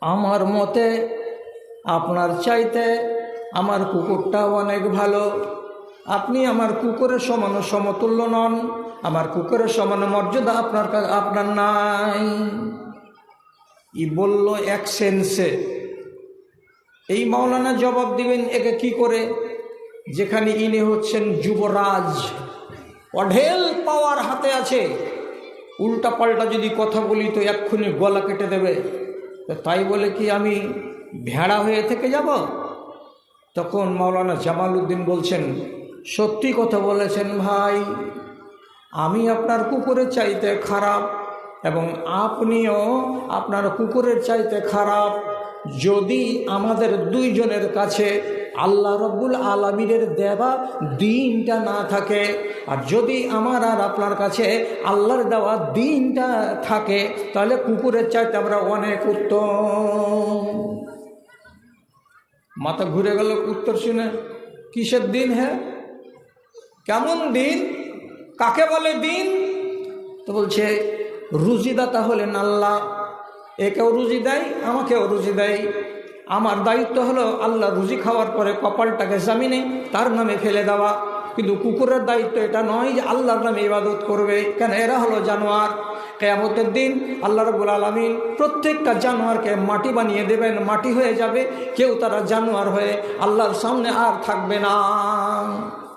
আমার মতে আপনার চাইতে আমার কুকুরটা অনেক ভালো। আপনি আমার কুকুরের সমান সমতুল্য নন। আমার কুকুরের সমান মর্যাদা আপনার আপনার নাই। ই বলল এক সেন্সে। এই মাওলানা জবাব দিবেন একে কি করে? যেখানে ইনি হচ্ছেন যুবরাজ। অঢেল পাওয়ার হাতে আছে। উল্টা পাল্টা যদি কথা বলি তো এক্ষুনি গলা কেটে দেবে। তাই বলে কি আমি ভেড়া হয়ে থেকে যাব? তখন মৌলানা জামাল উদ্দিন বলছেন, সত্যি কথা বলেছেন ভাই, আমি আপনার কুকুরের চাইতে খারাপ এবং আপনিও আপনার কুকুরের চাইতে খারাপ। যদি আমাদের দুইজনের কাছে আল্লাহ রব্বুল আলমীর দেওয়া দিনটা না থাকে। আর যদি আমার আর আপনার কাছে আল্লাহর দেওয়া দিনটা থাকে, তাহলে কুকুরের চাইতে আমরা অনেক উত্তম। মাথা ঘুরে গেল উত্তর শুনে। কিসের দিন হ্যাঁ কেমন দিন? কাকে বলে দিন? তো বলছে রুজিদাতা হলেন আল্লাহ একেও রুজি দেয়, আমাকেও রুজি দেয়। আমার দায়িত্ব হলো আল্লাহ রুজি খাওয়ার পরে কপালটাকে জামিনে, তার নামে ফেলে দেওয়া। কিন্তু কুকুরের দায়িত্ব এটা নয় যে আল্লাহর নামে ইবাদত করবে। কেন? এরা হলো জানোয়ার। কেয়ামতের দিন আল্লাহ রবুল আলমিন প্রত্যেকটা জানোয়ারকে মাটি বানিয়ে দেবেন, মাটি হয়ে যাবে, কেউ তারা জানোয়ার হয়ে আল্লাহর সামনে আর থাকবে না।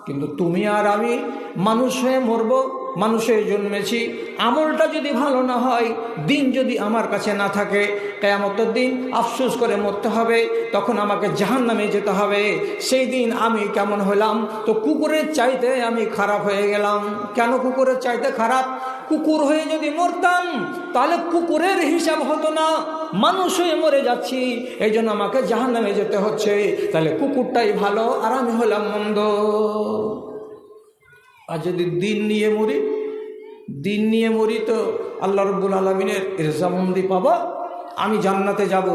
কিন্তু তুমি আর আমি মানুষ হয়ে মরব। মানুষ হয়ে জন্মেছি, আমলটা যদি ভালো না হয়, দিন যদি আমার কাছে না থাকে, কেয়ামতের দিন আফসোস করে মরতে হবে, তখন আমাকে জাহান নামে যেতে হবে। সেই দিন আমি কেমন হলাম? তো কুকুরের চাইতে আমি খারাপ হয়ে গেলাম। কেন কুকুরের চাইতে খারাপ? কুকুর হয়ে যদি মরতাম, তাহলে কুকুরের হিসাব হতো না। মানুষ হয়ে মরে যাচ্ছি এই জন্য আমাকে জাহান নামে যেতে হচ্ছে। তাহলে কুকুরটাই ভালো আর আমি হলাম মন্দ। আর যদি দিন নিয়ে মরি, দিন নিয়ে মরি তো আল্লাহ রব্বুল আলমিনের রেজামন্দি পাবো, আমি জান্নাতে যাব।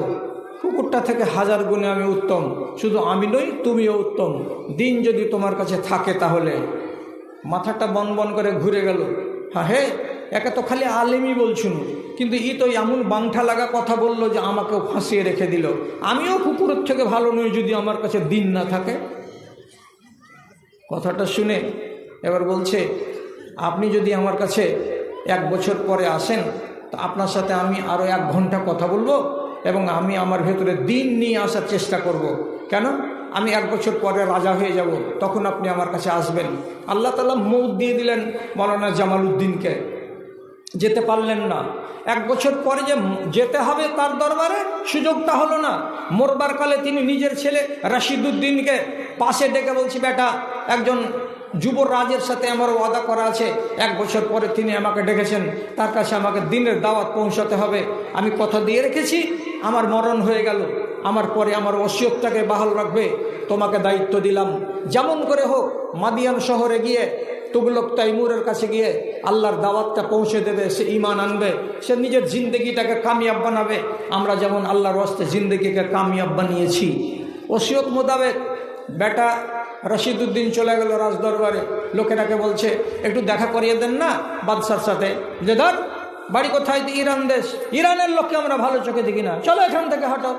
কুকুরটা থেকে হাজার গুণে আমি উত্তম। শুধু আমি নই, তুমিও উত্তম। দিন যদি তোমার কাছে থাকে তাহলে। মাথাটা বন বন করে ঘুরে গেল। হ্যাঁ হে, একে তো খালি আলেমই বলছুন। কিন্তু ই তো এমন বাংঠা লাগা কথা বলল যে আমাকেও ফাঁসিয়ে রেখে দিল। আমিও কুকুরের থেকে ভালো নই যদি আমার কাছে দিন না থাকে। কথাটা শুনে এবার বলছে, আপনি যদি আমার কাছে এক বছর পরে আসেন, তা আপনার সাথে আমি আরও এক ঘণ্টা কথা বলব এবং আমি আমার ভেতরে দিন নিয়ে আসার চেষ্টা করব। কেন? আমি এক বছর পরে রাজা হয়ে যাব, তখন আপনি আমার কাছে আসবেন। আল্লাহ তালা মৌত দিয়ে দিলেন মৌলানা জামাল উদ্দিনকে যেতে পারলেন না। এক বছর পরে যে যেতে হবে তার দরবারে সুযোগটা হলো না। মরবার কালে তিনি নিজের ছেলে রাশিদুদ্দিনকে পাশে ডেকে বলছি, বেটা, একজন যুবরাজের সাথে আমার ওয়াদা করা আছে। এক বছর পরে তিনি আমাকে ডেকেছেন। তার কাছে আমাকে দিনের দাওয়াত পৌঁছাতে হবে। আমি কথা দিয়ে রেখেছি। আমার মরণ হয়ে গেল। আমার পরে আমার ওসিয়তটাকে বাহাল রাখবে। তোমাকে দায়িত্ব দিলাম। যেমন করে হোক, মাদিয়ান শহরে গিয়ে, তুগলক তাইমুরের কাছে গিয়ে আল্লাহর দাওয়াতটা পৌঁছে দেবে। সে ইমান আনবে। সে নিজের জিন্দগিটাকে কামিয়াব বানাবে। আমরা যেমন আল্লাহর হস্তে জিন্দগিকে কামিয়াব বানিয়েছি। ওসিয়ত মোতাবেক, বেটা রশিদুদ্দিন চলে গেল রাজদরবারে। লোকেরাকে বলছে, একটু দেখা করিয়ে দেন না বাদশার সাথে। যে ধর, বাড়ি কোথায়? ইরান দেশ। ইরানের লোককে আমরা ভালো চোখে দেখি না। চলো এখান থেকে হাঁটো।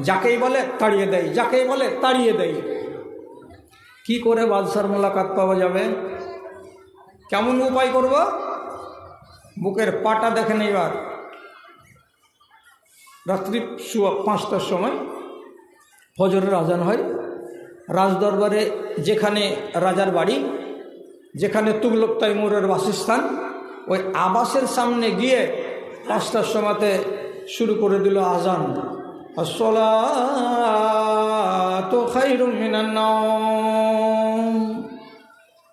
যাকেই বলে, তাড়িয়ে দেয় যাকেই বলে, তাড়িয়ে দেয় কি করে বাদশার মোলাকাত পাওয়া যাবে? কেমন উপায় করব? বুকের পাটা দেখেন এবার রাত্রি পাঁচটার সময় ফজরের আজান হয়। রাজদরবারে যেখানে রাজার বাড়ি, যেখানে তুগলক তাইমুরের বাসস্থান, ওই আবাসের সামনে গিয়ে পাঁচটার সময়তে শুরু করে দিল আজান। তো।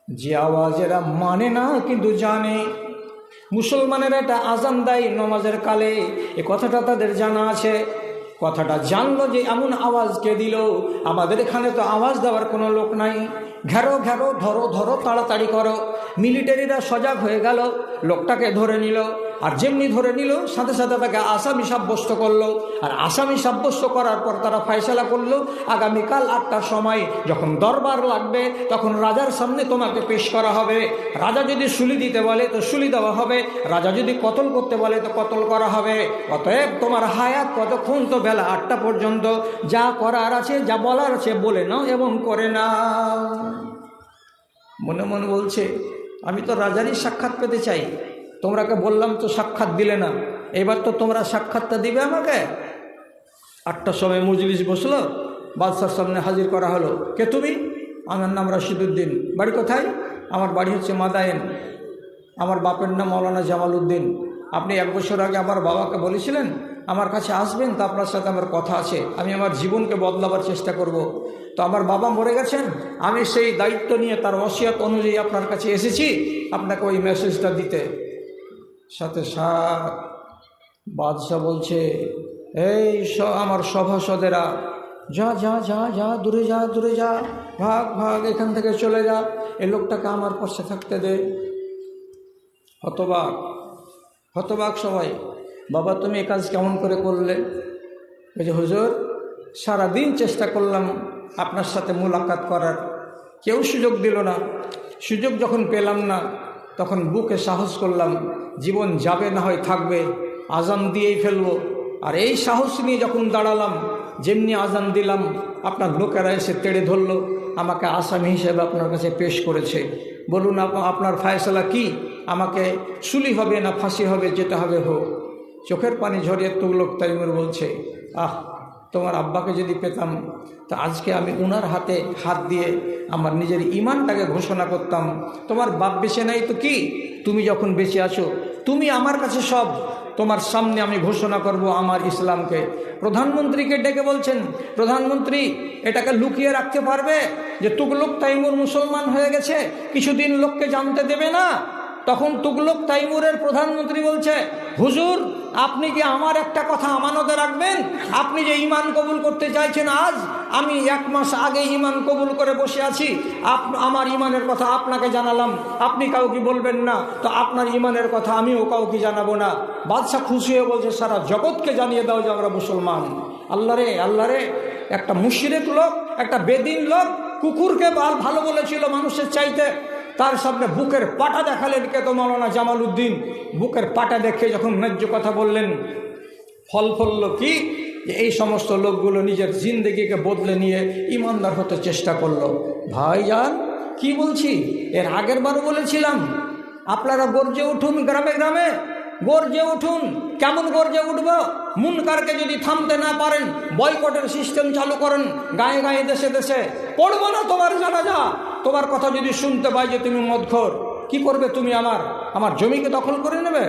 যে আওয়াজ এরা মানে না, কিন্তু জানে। মুসলমানেরা এটা আজান দেয় নমাজের কালে, এ কথাটা তাদের জানা আছে। কথাটা জানলো যে এমন আওয়াজ কে দিল? আমাদের এখানে তো আওয়াজ দেওয়ার কোনো লোক নাই। ঘেরো ঘেরো, ধরো ধরো, তাড়াতাড়ি করো। মিলিটারিরা সজাগ হয়ে গেল। লোকটাকে ধরে নিল। আর যেমনি ধরে নিল, সাথে সাথে তাকে আসামি সাব্যস্ত করল। আর আসামি সাব্যস্ত করার পর তারা ফয়সালা করল। আগামীকাল আটটার সময় যখন দরবার লাগবে, তখন রাজার সামনে তোমাকে পেশ করা হবে। রাজা যদি সুলি দিতে বলে, তো সুলি দেওয়া হবে। রাজা যদি কতল করতে বলে, তো কতল করা হবে। অতএব তোমার হায়াত কতক্ষণ তো বেলা আটটা পর্যন্ত। যা করার আছে, যা বলার আছে, বলে নাও এবং করে নাও। মনে মনে বলছে, আমি তো রাজারই সাক্ষাৎ পেতে চাই। তোমরাকে বললাম তো সাক্ষাৎ দিলে না, এবার তো তোমরা সাক্ষাৎটা দিবে আমাকে। আটটার সময় মজলিস বসল, বাদশার সামনে হাজির করা হলো। কে তুমি? আমার নাম রাশিদুদ্দিন। বাড়ি কোথায়? আমার বাড়ি হচ্ছে মাদায়েন আমার বাপের নাম মৌলানা জামাল উদ্দিন আপনি এক বছর আগে আমার বাবাকে বলেছিলেন, আমার কাছে আসবেন তো আপনার সাথে আমার কথা আছে, আমি আমার জীবনকে বদলাবার চেষ্টা করব। তো আমার বাবা মরে গেছেন, আমি সেই দায়িত্ব নিয়ে তার অসিয়াত অনুযায়ী আপনার কাছে এসেছি, আপনাকে ওই মেসেজটা দিতে। সাথে সাথ বাদশাহ বলছে, এই স, আমার সভাসদেরা, যা যা যা যা, দূরে যা দূরে যা, ভাগ ভাগ, এখান থেকে চলে যা এই লোকটাকে আমার পাশে থাকতে দে। হতবাক হতবাক সবাই, বাবা, তুমি এ কাজ কেমন করে করলে? বলছে, হুজুর, সারাদিন চেষ্টা করলাম আপনার সাথে মোলাকাত করার, কেউ সুযোগ দিল না, সুযোগ যখন পেলাম না তখন বুকে সাহস করলাম, জীবন যাবে না হয় থাকবে, আজান দিয়েই ফেলব। আর এই সাহস নিয়ে যখন দাঁড়ালাম, যেমনি আজান দিলাম, আপনার লোকেরা এসে তেড়ে ধরলো, আমাকে আসামি হিসেবে আপনার কাছে পেশ করেছে। বলুন, আপ- আপনার ফায়সলা কি? আমাকে সুলি হবে না ফাঁসি হবে যেটা হবে হোক। চোখের পানি ঝরিয়ে তুগলক তাইমুর বলছে, আহ তোমার আব্বাকে যদি পেতাম, তা আজকে আমি উনার হাতে হাত দিয়ে আমার নিজের ইমানটাকে ঘোষণা করতাম। তোমার বাপ বেছে নাই তো কি? তুমি যখন বেঁচে আছো, তুমি আমার কাছে সব। তোমার সামনে আমি ঘোষণা করব আমার ইসলামকে। প্রধানমন্ত্রীকে ডেকে বলছেন, প্রধানমন্ত্রী, এটাকে লুকিয়ে রাখতে পারবে? যে তুগলক তাইমুর মুসলমান হয়ে গেছে, কিছুদিন লোককে জানতে দেবে না? তখন তুগলক তাইমুরের প্রধানমন্ত্রী বলছে, হুজুর, আপনি কি আমার একটা কথা আমানতে রাখবেন? আপনি যে ইমান কবুল করতে চাইছেন আজ, আমি এক মাস আগে ইমান কবুল করে বসে আছি। আপ, আমার ইমানের কথা আপনাকে জানালাম। আপনি কাউকে বলবেন না, তো আপনার ইমানের কথা আমিও কাউকে জানাব না। বাদশাহ খুশি হয়ে বলছে, সারা জগৎকে জানিয়ে দাও যে আমরা মুসলমান। আল্লাহ রে আল্লাহ রে, একটা মুশরিক লোক, একটা বেদিন লোক, কুকুরকে ভালো বলেছিল মানুষের চাইতে। তার সামনে বুকের পাটা দেখালেন কে তো মৌলানা জামাল উদ্দিন বুকের পাটা দেখে যখন ন্যায্য কথা বললেন, ফল ফলল কি? যে এই সমস্ত লোকগুলো নিজের জিন্দগিকে বদলে নিয়ে ইমানদার হতে চেষ্টা করল। ভাইজান, কি বলছি? এর আগের বারও বলেছিলাম, আপনারা গর্জে উঠুন গ্রামে গ্রামে, গর্জে উঠুন, কেমন গর্জে উঠব? মুনকারকে যদি থামতে না পারেন, বয়কটের সিস্টেম চালু করেন, গায়ে গায়ে দেশে দেশে, পড়ব না তোমার জানাজা। তোমার কথা যদি শুনতে পাই যে তুমি মদখোর, কি করবে তুমি আমার? আমার জমিকে দখল করে নেবে?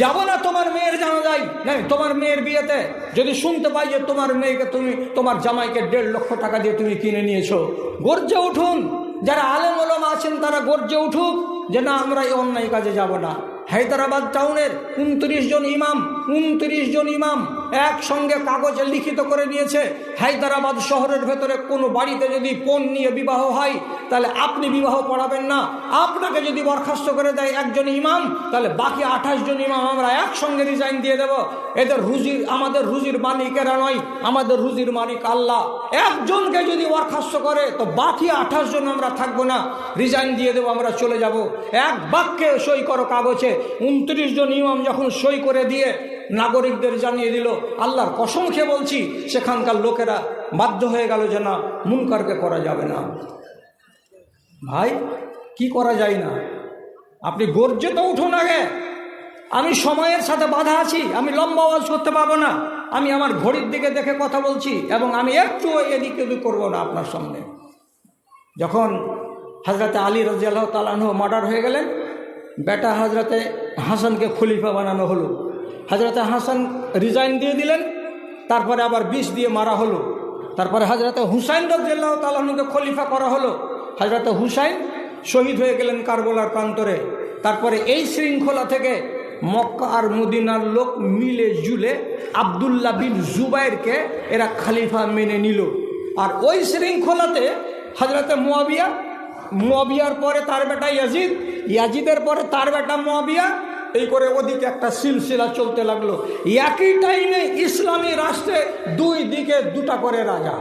যাব না তোমার মেয়ের জানা যায় নাই, তোমার মেয়ের বিয়েতে? যদি শুনতে পাই যে তোমার মেয়েকে তুমি, তোমার জামাইকে দেড় লক্ষ টাকা দিয়ে তুমি কিনে নিয়েছো, গর্জে উঠুন। যারা আলেম ওলম আছেন, তারা গর্জে উঠুক যে না, আমরা এই অন্যায় কাজে যাব না। হায়দ্রাবাদ টাউনের উনত্রিশ জন ইমাম, উনত্রিশ জন ইমাম। একসঙ্গে কাগজে লিখিত করে নিয়েছে। হায়দ্রাবাদ শহরের ভেতরে কোনো বাড়িতে যদি পণ নিয়ে বিবাহ হয়, তাহলে আপনি বিবাহ পড়াবেন না। আপনাকে যদি বরখাস্ত করে দেয় একজন ইমাম, তাহলে বাকি আঠাশ জন ইমাম আমরা একসঙ্গে রিজাইন দিয়ে দেব। এদের রুজির, আমাদের রুজির মালিকেরা নয়, আমাদের রুজির মালিক আল্লাহ। একজনকে যদি বরখাস্ত করে, তো বাকি আঠাশ জন আমরা থাকব না। রিজাইন দিয়ে দেবো, আমরা চলে যাব। এক বাক্যে সই করো কাগজে। উনত্রিশ জন ইমাম যখন সই করে দিয়ে নাগরিকদের জানিয়ে দিল, আল্লাহর কসম খেয়ে বলছি, সেখানকার লোকেরা বাধ্য হয়ে গেল যে না, মুনকারকে করা যাবে না। ভাই, কি করা যায় না? আপনি গর্জে তো উঠুন আগে। আমি সময়ের সাথে বাধা আছি, আমি লম্বা আওয়াজ করতে পারব না। আমি আমার ঘড়ির দিকে দেখে কথা বলছি এবং আমি একটু এদিক ওদিক করব না আপনার সামনে। যখন হজরতে আলী রাজিয়াল্লাহ তালাহ মার্ডার হয়ে গেলেন, বেটা হাজরাতে হাসানকে খলিফা বানানো হলো। হজরতে হাসান রিজাইন দিয়ে দিলেন, তারপরে আবার বিষ দিয়ে মারা হলো। তারপরে হজরতে হুসাইন রাজিয়াল্লাহ তালাহকে খলিফা করা হলো। হজরতে হুসাইন শহীদ হয়ে গেলেন কারবলার প্রান্তরে। তারপরে এই শৃঙ্খলা থেকে মক্কা আর মদিনার লোক মিলে জুলে আবদুল্লাহ বিন জুবাইরকে এরা খালিফা মেনে নিল। আর ওই শৃঙ্খলাতে হজরতে মোয়াবিয়া, মোয়াবিয়ার পরে তার বেটা ইয়াজিদ, ইয়াজিদের পরে তার বেটা মোয়াবিয়া এই করে ওদিকে একটা সিলসিলা চলতে লাগল। একই টাইমে ইসলামী রাষ্ট্রে দুই দিকে দুটা করে রাজা,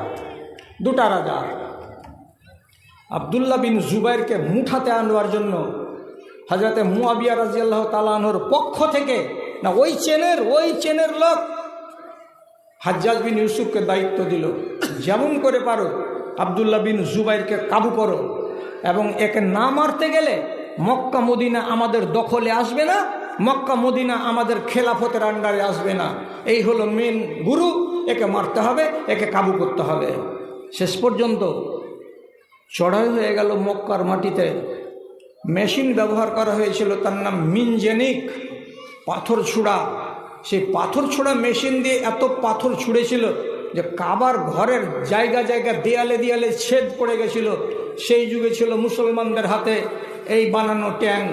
দুটা রাজা। আবদুল্লাহ বিন জুবাইরকে মুঠাতে আনবার জন্য হজরতে মুয়াবিয়া রাজিয়াল্লাহ তালানোর পক্ষ থেকে, না, ওই চেনের ওই চেনের লোক হাজ্জাজ বিন ইউসুফকে দায়িত্ব দিল। যেমন করে পারো, আবদুল্লাহ বিন জুবাইরকে কাবু করো এবং একে না মারতে গেলে মক্কা মদিনা আমাদের দখলে আসবে না, মক্কা মদিনা আমাদের খেলাফতের আন্ডারে আসবে না। এই হলো মেন গুরু, একে মারতে হবে, একে কাবু করতে হবে। শেষ পর্যন্ত চড়াই হয়ে গেল মক্কার মাটিতে। মেশিন ব্যবহার করা হয়েছিল, তার নাম মিনজেনিক পাথর ছুড়া। সেই পাথর ছোড়া মেশিন দিয়ে এত পাথর ছুঁড়েছিল যে কাবার ঘরের জায়গা জায়গা দেয়ালে দেয়ালে ছেদ পড়ে গেছিল। সেই যুগে ছিল মুসলমানদের হাতে এই বানানো ট্যাঙ্ক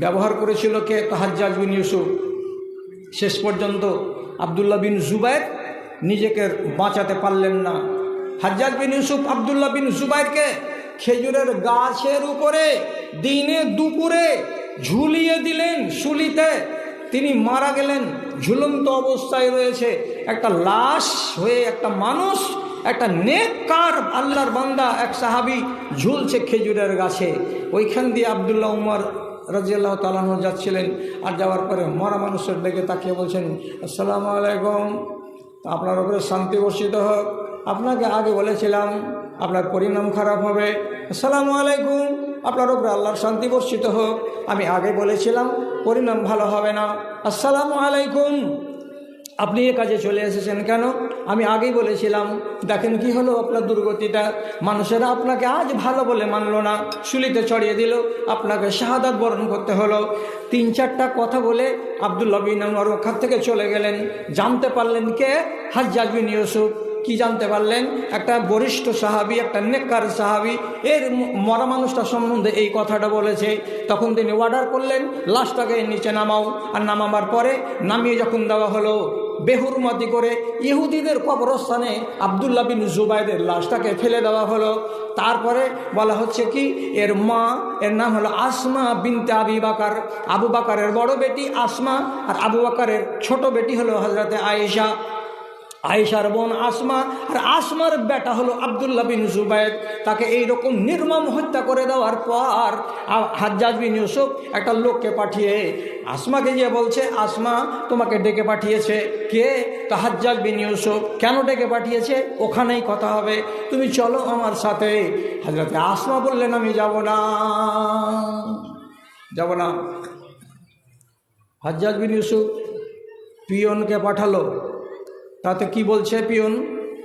ব্যবহার করেছিল কে? তাহাজ্জাজ বিন ইউসুফ। শেষ পর্যন্ত আবদুল্লাহ বিন জুবাইর নিজেকে বাঁচাতে পারলেন না। হাজ্জাজ বিন ইউসুফ আবদুল্লাহ বিন জুবাইরকে খেজুরের গাছের উপরে দিনে দুপুরে ঝুলিয়ে দিলেন শুলিতে তিনি মারা গেলেন, ঝুলন্ত অবস্থায় রয়েছে। একটা লাশ হয়ে একটা মানুষ একটা নেককার আল্লাহর বান্দা এক সাহাবি ঝুলছে খেজুরের গাছে। ওইখান দিয়ে আবদুল্লাহ উমর রাজিয়াল্লাহ তালাহ যাচ্ছিলেন আর যাওয়ার পরে মরা মানুষের দিকে তাকিয়ে বলছেন, আসসালামু আলাইকুম। আপনার উপরে শান্তি বর্ষিত হোক। আপনাকে আগে বলেছিলাম আপনার পরিণাম খারাপ হবে। আসসালামু আলাইকুম। আপনার উপরে আল্লাহর শান্তি বর্ষিত হোক। আমি আগে বলেছিলাম, পরিণাম ভালো হবে না। আসসালামু আলাইকুম। আপনি এ কাজে চলে এসেছেন কেন? আমি আগেই বলেছিলাম, দেখেন কি হলো আপনার দুর্গতিটা? মানুষেরা আপনাকে আজ ভালো বলে মানলো না শুলিতে চড়িয়ে দিল, আপনাকে শাহাদাত বরণ করতে হলো। তিন চারটা কথা বলে আবদুল্লা বিন আমার ওখান থেকে চলে গেলেন। জানতে পারলেন কে? হাজ্জাজ বিন ইউসুফ। কি জানতে পারলেন? একটা বরিষ্ঠ সাহাবি, একটা নেককার সাহাবি, এর মরা মানুষটা সম্বন্ধে এই কথাটা বলেছে। তখন তিনি অর্ডার করলেন, লাশটাকে নিচে নামাও। আর নামাবার পরে নামিয়ে যখন দেওয়া হলো বেহুরমাতি করে ইহুদিদের কবরস্থানে আবদুল্লাহ বিন জুবাইদের লাশটাকে ফেলে দেওয়া হলো। তারপরে বলা হচ্ছে কি, এর মা, এর নাম হলো আসমা বিনতে আবি বাকার। আবু বাকারের বড় বেটি আসমা আর আবু বাকারের ছোট বেটি হলো হজরতে আয়েশা। আয়েশার বোন আসমা, আর আসমার বেটা হলো আবদুল্লাহ বিন জুবাইদ তাকে এইরকম নির্মম হত্যা করে দেওয়ার পর হাজ্জাজ বিন ইউসুফ একটা লোককে পাঠিয়ে আসমাকে গিয়ে বলছে, আসমা, তোমাকে ডেকে পাঠিয়েছে কে? তো হাজ্জাজ বিন ইউসুফ, কেন ডেকে পাঠিয়েছে? ওখানেই কথা হবে। তুমি চলো আমার সাথে। হাজরতে আসমা বললেন, আমি যাব না। যাব না। হাজ্জাজ বিন ইউসুফ পিয়নকে পাঠালো। তাতে কি বলছে পিয়ন?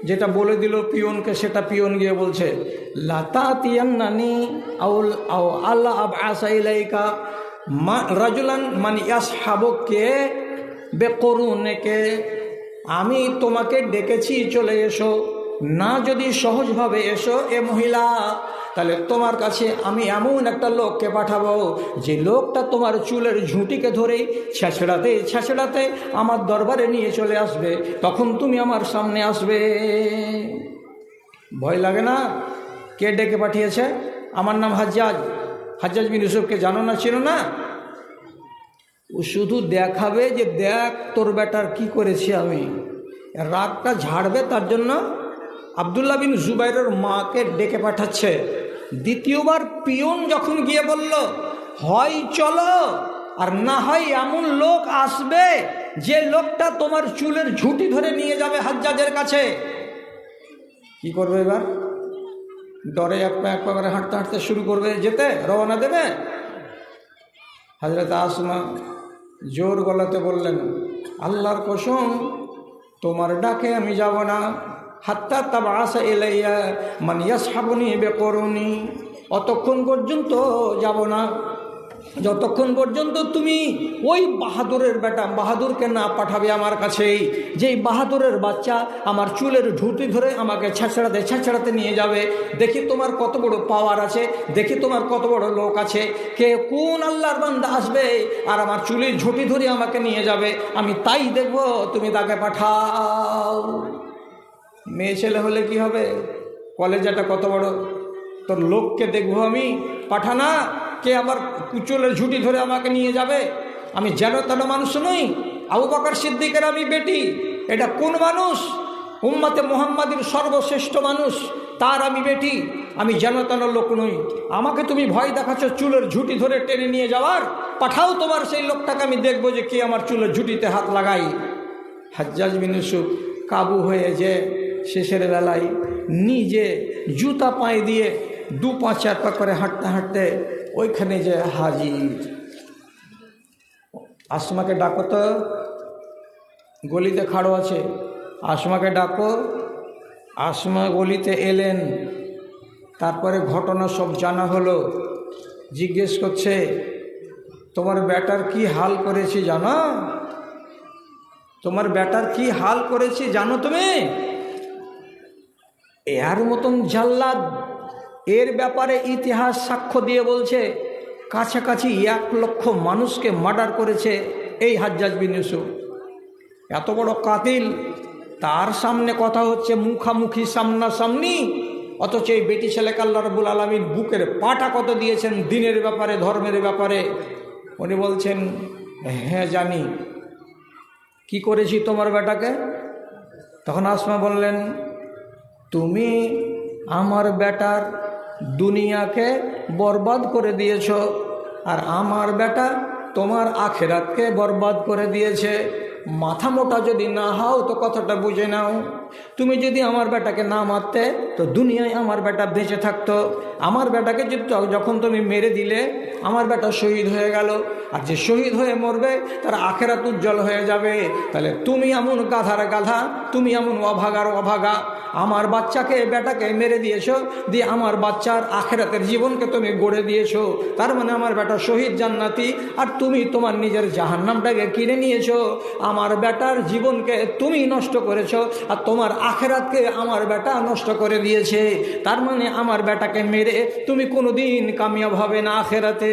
যেটা বলে দিল পিয়নকে, সেটা পিয়ন গিয়ে বলছে লাতা তিয়ান্নানি আউল আও আল্লাহ আব আসাইলাইকা মা রাজুলান মানে ইয়াস হাবককে বেকরুনেকে আমি তোমাকে ডেকেছি, চলে এসো। না যদি সহজভাবে এসো, এ মহিলা তাহলে তোমার কাছে আমি এমন একটা লোককে পাঠাবো যে লোকটা তোমার চুলের ঝুঁটিকে ধরেই ছেঁচড়াতে ছেঁচড়াতে আমার দরবারে নিয়ে চলে আসবে। তখন তুমি আমার সামনে আসবে। ভয় লাগে না? কে ডেকে পাঠিয়েছে? আমার নাম হাজ্জাজ। হাজ্জাজ বিন ইউসুফকে জানো না ছিল না? ও শুধু দেখাবে যে দেখ তোর বেটার কি করেছি আমি। রাগটা ঝাড়বে তার জন্য। আবদুল্লাহ বিন জুবাইরের মাকে ডেকে পাঠাচ্ছে। দ্বিতীয়বার পিয়ন যখন গিয়ে বলল, হয় চলো, আর না হয় এমন লোক আসবে যে লোকটা তোমার চুলের ঝুঁটি ধরে নিয়ে যাবে হাজ্জাজের কাছে। কি করবে এবার? ডরে এক পা এক পা করে হাঁটতে হাঁটতে শুরু করবে যেতে, রওনা দেবে? হাজরত আসমা জোর গলাতে বললেন, আল্লাহর কসম, তোমার ডাকে আমি যাব না। হাত্তা তাবা এলাইয়া মানিয়া সাবনি বেকরণি অতক্ষণ পর্যন্ত যাব না। যতক্ষণ পর্যন্ত তুমি ওই বাহাদুরের বেটা, বাহাদুরকে না পাঠাবে আমার কাছেই, যেই বাহাদুরের বাচ্চা আমার চুলের ঢুটি ধরে আমাকে ছেঁচড়াতে ছেঁচড়াতে নিয়ে যাবে, দেখি তোমার কত বড় পাওয়ার আছে, দেখি তোমার কত বড় লোক আছে, কে কোন আল্লাহর বান্দা আসবে আর আমার চুলের ঝুঁটি ধরে আমাকে নিয়ে যাবে, আমি তাই দেখব, তুমি তাকে পাঠাও। মেয়ে ছেলে হলে কি হবে? কলেজাটা কত বড়? তোর লোককে দেখব আমি। পাঠানা, কে আমার কুচলের ঝুঁটি ধরে আমাকে নিয়ে যাবে? আমি যেন তেন মানুষ নই। আবু বকর সিদ্দিকের আমি বেটি। এটা কোন মানুষ? উম্মাতে মোহাম্মদের সর্বশ্রেষ্ঠ মানুষ, তার আমি বেটি। আমি যেন তেন লোক নই। আমাকে তুমি ভয় দেখাচ্ছ চুলের ঝুটি ধরে টেনে নিয়ে যাওয়ার? পাঠাও তোমার সেই লোকটাকে, আমি দেখব যে কে আমার চুলের ঝুঁটিতে হাত লাগাই হাজ্জাজ বিন কাবু হয়ে যে শেষের বেলায় নিজে জুতা পায়ে দিয়ে দু পাঁচ চার পা করে হাঁটতে হাঁটতে ওইখানে যে হাজির। আসমাকে ডাকো তো। গলিতে খাড়ো আছে। আসমাকে ডাকো। আসমা গলিতে এলেন। তারপরে ঘটনা সব জানা হলো। জিজ্ঞেস করছে, তোমার ব্যাটার কি হাল করেছি জানো? তোমার ব্যাটার কি হাল করেছি জানো তুমি? এর মতন জাল্লাদ। এর ব্যাপারে ইতিহাস সাক্ষ্য দিয়ে বলছে, কাছাকাছি এক লক্ষ মানুষকে মার্ডার করেছে এই হাজ্জাজ বিন ইউসুফ। এত বড় কাতিল, তার সামনে কথা হচ্ছে মুখামুখি সামনাসামনি, অথচ এই বেটি ছেলেকে আল্লাহ রবুল আলমীর বুকের পাটা কত দিয়েছেন দিনের ব্যাপারে, ধর্মের ব্যাপারে। উনি বলছেন হ্যাঁ জানি। কি করেছি তোমার বেটাকে? তখন আসমা বললেন তুমি আমার বেটার দুনিয়াকে বরবাদ করে দিয়েছ, আর আমার বেটা তোমার আখেরাতকে বরবাদ করে দিয়েছে। মাথা মোটা যদি না হও তো কথাটা বুঝে নাও। তুমি যদি আমার বেটাকে না মারতে, তো দুনিয়ায় আমার বেটা বেঁচে থাকতো। আমার বেটাকে যদি যখন তুমি মেরে দিলে, আমার বেটা শহীদ হয়ে গেল। আর যে শহীদ হয়ে মরবে, তার আখেরাত উজ্জ্বল হয়ে যাবে। তাহলে তুমি এমন গাধার গাধা, তুমি এমন অভাগার অভাগা। আমার বাচ্চাকে, বেটাকে মেরে দিয়েছ, দিয়ে আমার বাচ্চার আখেরাতের জীবনকে তুমি গড়ে দিয়েছ। তার মানে আমার বেটা শহীদ জান্নাতি, আর তুমি তোমার নিজের জাহান্নামটাকে কিনে নিয়েছো। আমার বেটার জীবনকে তুমি নষ্ট করেছ, আর তোমার আখেরাতকে আমার বেটা নষ্ট করে দিয়েছে। তার মানে আমার বেটাকে মেরে তুমি কোনো দিন কামিয়াব হবে না আখেরাতে।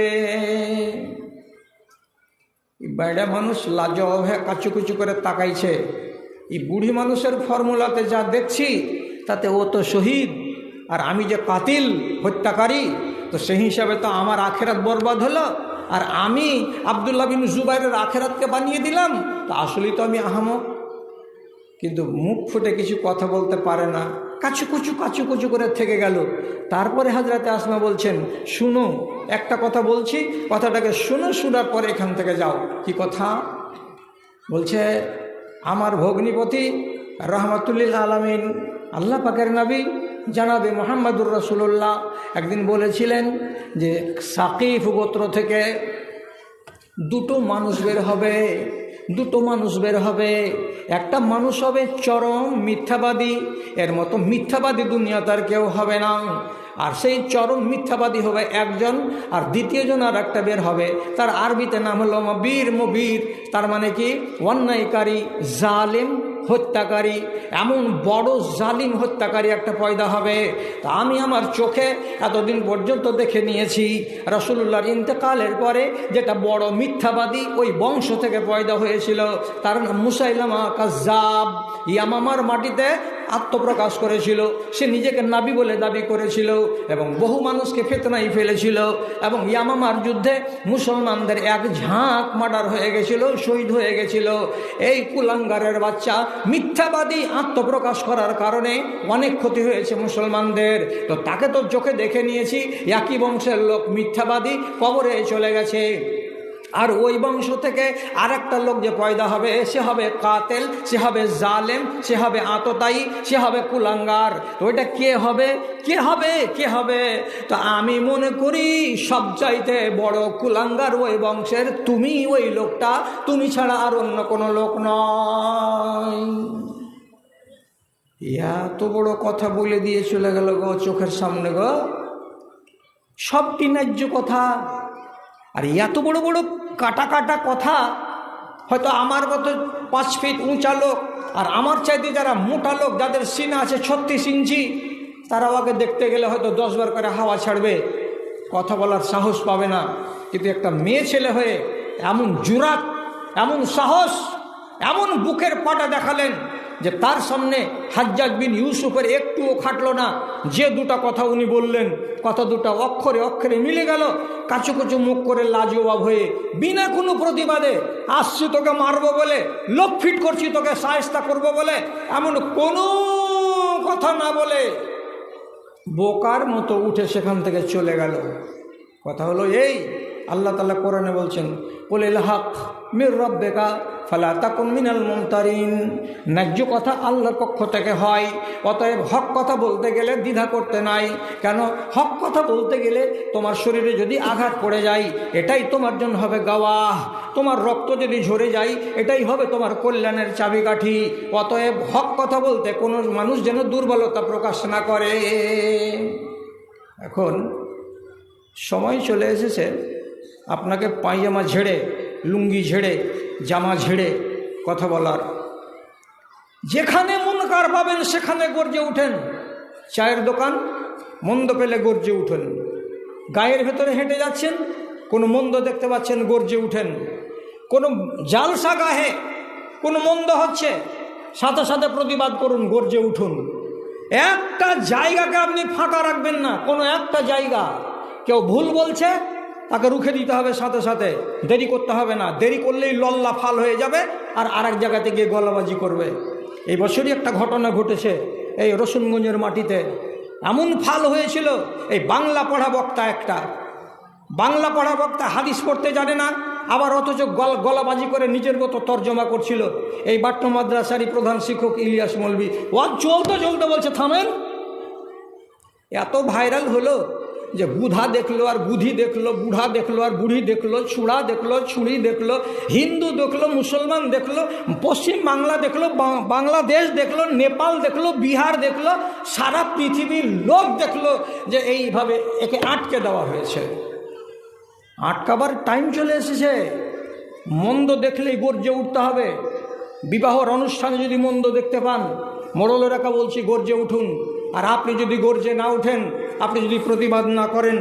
বাইরে মানুষ লাজবাব হয়ে কাচুকুচু করে তাকাইছে। এই বুড়ি মানুষের ফর্মুলাতে যা দেখছি, তাতে ও তো শহীদ, আর আমি যে কাতিল, হত্যাকারী, তো সেই হিসাবে তো আমার আখেরাত বরবাদ হলো, আর আমি আবদুল্লাহ বিন জুবাইরের আখেরাতকে বানিয়ে দিলাম, তো আসলেই তো আমি আহমক। কিন্তু মুখ ফুটে কিছু কথা বলতে পারে না কাছু কুচু কাছু কুচু করে থেকে গেল। তারপরে হাজরাতে আসমা বলছেন, শুনো, একটা কথা বলছি, কথাটাকে শুনো শোনার পরে এখান থেকে যাও। কি কথা? বলছে আমার ভগ্নিপতি রহমতুল্লিল আলমিন, আল্লাহ পাকের নবী, জানাবে মোহাম্মদুর রসুল্লাহ একদিন বলেছিলেন যে, সাকিফ গোত্র থেকে দুটো মানুষ বের হবে, দুটো মানুষ বের হবে। একটা মানুষ হবে চরম মিথ্যাবাদী, এর মতো মিথ্যাবাদী দুনিয়া তার কেউ হবে না। আর সেই চরম মিথ্যাবাদী হবে একজন, আর দ্বিতীয়জন আর একটা বের হবে। তার আরবিতে নাম হলো মবীর মবির। তার মানে কি? অন্যায়কারী, জালিম, হত্যাকারী। এমন বড় জালিম হত্যাকারী একটা পয়দা হবে। তা আমি আমার চোখে এতদিন পর্যন্ত দেখে নিয়েছি। রসুল্লাহর ইন্তেকালের পরে যেটা বড় মিথ্যাবাদী ওই বংশ থেকে পয়দা হয়েছিল। তার নাম মুসাইলামা কাজাব ইয়ামামার মাটিতে আত্মপ্রকাশ করেছিল। সে নিজেকে নাবি বলে দাবি করেছিল এবং বহু মানুষকে ফেতনাই ফেলেছিল এবং ইয়ামামার যুদ্ধে মুসলমানদের এক ঝাঁক মার্ডার হয়ে গেছিল, শহীদ হয়ে গেছিল। এই কুলাঙ্গারের বাচ্চা মিথ্যাবাদী আত্মপ্রকাশ করার কারণে অনেক ক্ষতি হয়েছে মুসলমানদের। তো তাকে তো চোখে দেখে নিয়েছি একই বংশের লোক মিথ্যাবাদী কবরে চলে গেছে। আর ওই বংশ থেকে আর একটা লোক যে পয়দা হবে, সে হবে কাতেল, সে হবে জালেম, সে হবে আততাই সে হবে কুলাঙ্গার। তো ওইটা কে হবে? কে হবে? কে হবে? তো আমি মনে করি সব চাইতে বড় কুলাঙ্গার ওই বংশের তুমি ওই লোকটা। তুমি ছাড়া আর অন্য কোনো লোক নয়। এত বড় কথা বলে দিয়ে চলে গেল গো চোখের সামনে গো। সবটি ন্যায্য কথা। আর এত বড় বড় কাটা কাটা কথা হয়তো আমার মতো পাঁচ ফিট উঁচা লোক আর আমার চাইতে যারা মোটা লোক, যাদের সিন আছে ছত্রিশ ইঞ্চি, তারা ওকে দেখতে গেলে হয়তো দশবার করে হাওয়া ছাড়বে, কথা বলার সাহস পাবে না। কিন্তু একটা মেয়ে ছেলে হয়ে এমন জুরাত এমন সাহস, এমন বুকের পাটা দেখালেন যে তার সামনে হাজ্জাজ বিন ইউসুফের একটুও খাটলো না। যে দুটা কথা উনি বললেন, কথা দুটা অক্ষরে অক্ষরে মিলে গেল কাছু কুচু মুখ করে লাজবাব হয়ে বিনা কোনো প্রতিবাদে আসছি তোকে মারবো বলে, লোক ফিট করছি তোকে সায়স্তা করব বলে, এমন কোনো কথা না বলে বোকার মতো উঠে সেখান থেকে চলে গেল। কথা হলো এই আল্লাহ তালা কোরআনে বলছেন বলে হক মির রব্বেকা ফালা তাকুন মিনাল মমতারিন। ন্যায্য কথা আল্লাহর পক্ষ থেকে হয়, অতএব হক কথা বলতে গেলে দ্বিধা করতে নাই। কেন? হক কথা বলতে গেলে তোমার শরীরে যদি আঘাত পড়ে যায়, এটাই তোমার জন্য হবে গাওয়াহ। তোমার রক্ত যদি ঝরে যায়, এটাই হবে তোমার কল্যাণের চাবিকাঠি। অতএব হক কথা বলতে কোনো মানুষ যেন দুর্বলতা প্রকাশ না করে। এখন সময় চলে এসেছে। আপনাকে পায়জামা ঝেড়ে, লুঙ্গি ঝেড়ে, জামা ঝেড়ে কথা বলার। যেখানে মুনকার পাবেন, সেখানে গর্জে উঠেন। চায়ের দোকান মন্দ পেলে গর্জে উঠেন। গায়ের ভেতরে হেঁটে যাচ্ছেন, কোনো মন্দ দেখতে পাচ্ছেন, গর্জে উঠেন। কোনো জালসা গাহে কোনো মন্দ হচ্ছে, সাথে সাথে প্রতিবাদ করুন, গর্জে উঠুন। একটা জায়গাকে আপনি ফাঁকা রাখবেন না, কোনো একটা জায়গা। কেউ ভুল বলছে তাকে রুখে দিতে হবে সাথে সাথে। দেরি করতে হবে না। দেরি করলেই লল্লা ফাল হয়ে যাবে আর আরেক জায়গাতে গিয়ে গলাবাজি করবে। এই বছরই একটা ঘটনা ঘটেছে এই রসুনগঞ্জের মাটিতে। এমন ফাল হয়েছিল, এই বাংলা পড়া বক্তা একটা। বাংলা পড়া বক্তা হাদিস পড়তে জানে না, আবার অথচ গল, গলাবাজি করে নিজের মতো তর্জমা করছিল। এই বাট্ট মাদ্রাসারই প্রধান শিক্ষক ইলিয়াস মলবি। ও চলতে চলতে বলছে, থামেন। এত ভাইরাল হলো যে বুধা দেখল আর বুধি দেখল বুড়া দেখল আর বুড়ি দেখল ছুড়া দেখল ছুরি দেখল, হিন্দু দেখল, মুসলমান দেখল, পশ্চিম বাংলা দেখল বাংলাদেশ দেখল, নেপাল দেখল, বিহার দেখল, সারা পৃথিবীর লোক দেখল যে এইভাবে একে আটকে দেওয়া হয়েছে। আটকাবার টাইম চলে এসেছে। মন্দ দেখলেই গর্জে উঠতে হবে। বিবাহর অনুষ্ঠানে যদি মন্দ দেখতে পান, মোড়লের একা বলছি, গর্জে উঠুন। আর আপনি যদি গর্জে না উঠেন আপনি যদি প্রতিবাদ না করেন